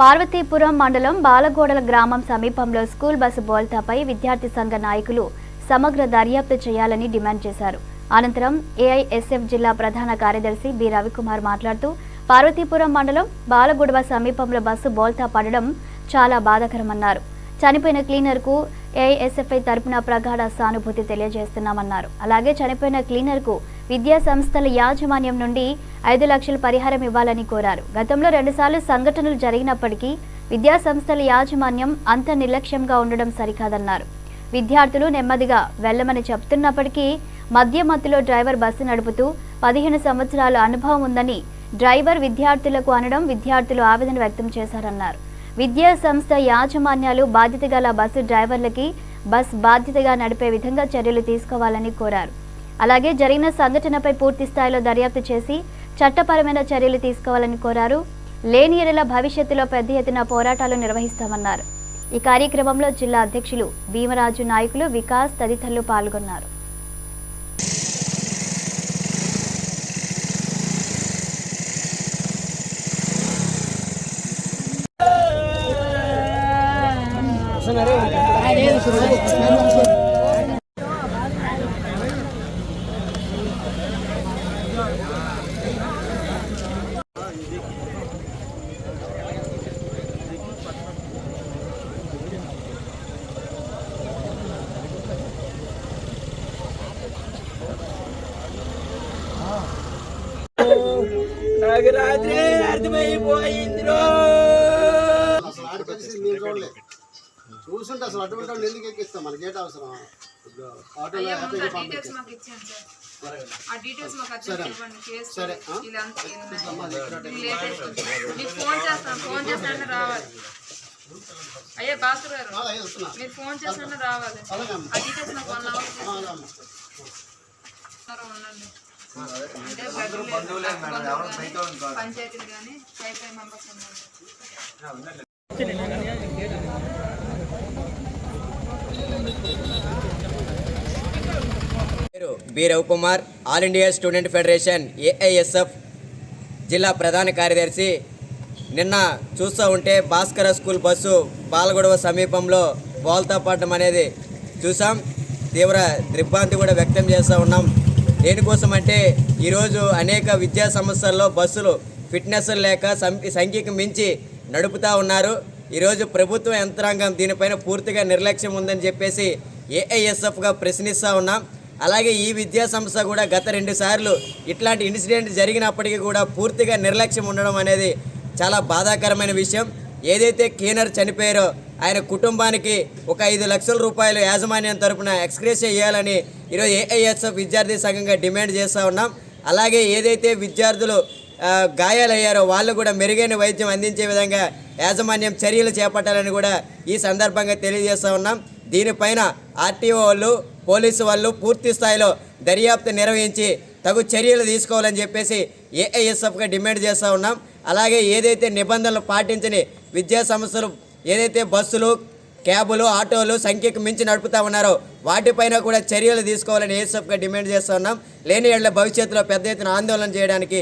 పార్వతీపురం మండలం బాలగోడల గ్రామం సమీపంలో స్కూల్ బస్సు బోల్తాపై విద్యార్థి సంఘ నాయకులు సమగ్ర దర్యాప్తు చేయాలని డిమాండ్ చేశారు. అనంతరం ఏఐఎస్ఎఫ్ జిల్లా ప్రధాన కార్యదర్శి బి రవికుమార్ మాట్లాడుతూ పార్వతీపురం మండలం బాలగొడవ సమీపంలో బస్సు బోల్తా పడడం చాలా బాధాకరమన్నారు. చనిపోయిన క్లీనర్కు ఏఐఎస్ఎఫ్ఐ తరపున ప్రగాఢ సానుభూతి తెలియజేస్తున్నామన్నారు. అలాగే చనిపోయిన క్లీనర్కు విద్యా సంస్థల యాజమాన్యం నుండి ఐదు లక్షల పరిహారం ఇవ్వాలని కోరారు. గతంలో రెండుసార్లు సంఘటనలు జరిగినప్పటికీ విద్యాసంస్థల యాజమాన్యం అంత నిర్లక్ష్యంగా ఉండడం సరికాదన్నారు. విద్యార్థులు నెమ్మదిగా వెళ్ళమని చెప్తున్నప్పటికీ మధ్య మత్తులో డ్రైవర్ బస్సు నడుపుతూ పదిహేను సంవత్సరాల అనుభవం ఉందని డ్రైవర్ విద్యార్థులకు అనడం విద్యార్థులు ఆవేదన వ్యక్తం చేశారన్నారు. విద్యా సంస్థ యాజమాన్యాలు బాధ్యత గల బస్సు డ్రైవర్లకి బస్ బాధ్యతగా నడిపే విధంగా చర్యలు తీసుకోవాలని కోరారు. అలాగే జరిగిన సంఘటనపై పూర్తి స్థాయిలో దర్యాప్తు చేసి చట్టపరమైన చర్యలు తీసుకోవాలని కోరారు. లేని ఎడల భవిష్యత్తులో పెద్ద ఎత్తున పోరాటాలు నిర్వహిస్తామన్నారు. ఈ కార్యక్రమంలో జిల్లా అధ్యక్షులు భీమరాజు నాయకులు వికాస్ తదితరులు పాల్గొన్నారు. నాకు రాత్రి అర్థమైపోయిందిరో అసలు చూడలేదు చూసుంటే అసలు అటువంటి వాళ్ళు ఎందుకు ఎక్కిస్తాం? మనకి ఏంటి అవసరం? ఇప్పుడు పంపించారు ఆ డీటెయిల్స్ మాకు వచ్చి ఇవ్వండి. కేసు సరే, ఆ? ఇలా అంతా లేటెస్ట్ మీకు ఫోన్ చేస్తాను ఫోన్ చేస్తాను రావాలి. అయ్యే భాస్కర్ గారు మీరు ఫోన్ చేస్తాను రావాలి. అలాగే అమ్మ. ఆ డీటెయిల్స్ నాకు వన్ అవర్ అలాగే అమ్మ. ఉండండి. అంటే బంధువులు కానీ పంచాయతీలు కానీ ఫైవ్ ఫైవ్ మెంబర్స్ ఉన్నారు B Ravikumar all India student federation AISF జిల్లా ప్రధాన కార్యదర్శి. నిన్న చూస్తూ ఉంటే భాస్కర స్కూల్ బస్సు బాలగొడవ సమీపంలో బోల్తా పడడం అనేది చూసాం. తీవ్ర దిగ్భ్రాంతి కూడా వ్యక్తం చేస్తూ ఉన్నాం. దేనికోసం అంటే ఈరోజు అనేక విద్యా సంస్థల్లో బస్సులు ఫిట్నెస్ లేక సం- సంఖ్యకు మించి నడుపుతూ ఉన్నారు. ఈరోజు ప్రభుత్వ యంత్రాంగం దీనిపైన పూర్తిగా నిర్లక్ష్యం ఉందని చెప్పేసి ఏఐఎస్ఎఫ్గా ప్రశ్నిస్తూ ఉన్నాం. అలాగే ఈ విద్యా సంస్థ కూడా గత రెండు సార్లు ఇట్లాంటి ఇన్సిడెంట్ జరిగినప్పటికీ కూడా పూర్తిగా నిర్లక్ష్యం ఉండడం అనేది చాలా బాధాకరమైన విషయం. ఏదైతే క్లీనర్ చనిపోయారో ఆయన కుటుంబానికి ఒక ఐదు లక్షల రూపాయలు యాజమాన్యం తరపున ఎక్స్గ్రేస్ చేయాలని ఈరోజు ఏఐఎస్ఎఫ్ విద్యార్థి సంఘంగా డిమాండ్ చేస్తూ ఉన్నాం. అలాగే ఏదైతే విద్యార్థులు గాయాలయ్యారో వాళ్ళు కూడా మెరుగైన వైద్యం అందించే విధంగా యాజమాన్యం చర్యలు చేపట్టాలని కూడా ఈ సందర్భంగా తెలియజేస్తూ ఉన్నాం. దీనిపైన ఆర్టీఓ వాళ్ళు పోలీసు వాళ్ళు పూర్తి స్థాయిలో దర్యాప్తు నిర్వహించి తగు చర్యలు తీసుకోవాలని చెప్పేసి ఏఐఎస్ఎఫ్గా డిమాండ్ చేస్తూ ఉన్నాం. అలాగే ఏదైతే నిబంధనలు పాటించని విద్యా సంస్థలు ఏదైతే బస్సులు క్యాబులు ఆటోలు సంఖ్యకు మించి నడుపుతా ఉన్నారు. వాటిపైన కూడా చర్యలు తీసుకోవాలని ఏఎస్ఎఫ్గా డిమాండ్ చేస్తున్నాం. లేని ఏళ్ళ భవిష్యత్తులో పెద్ద ఎత్తున ఆందోళన చేయడానికి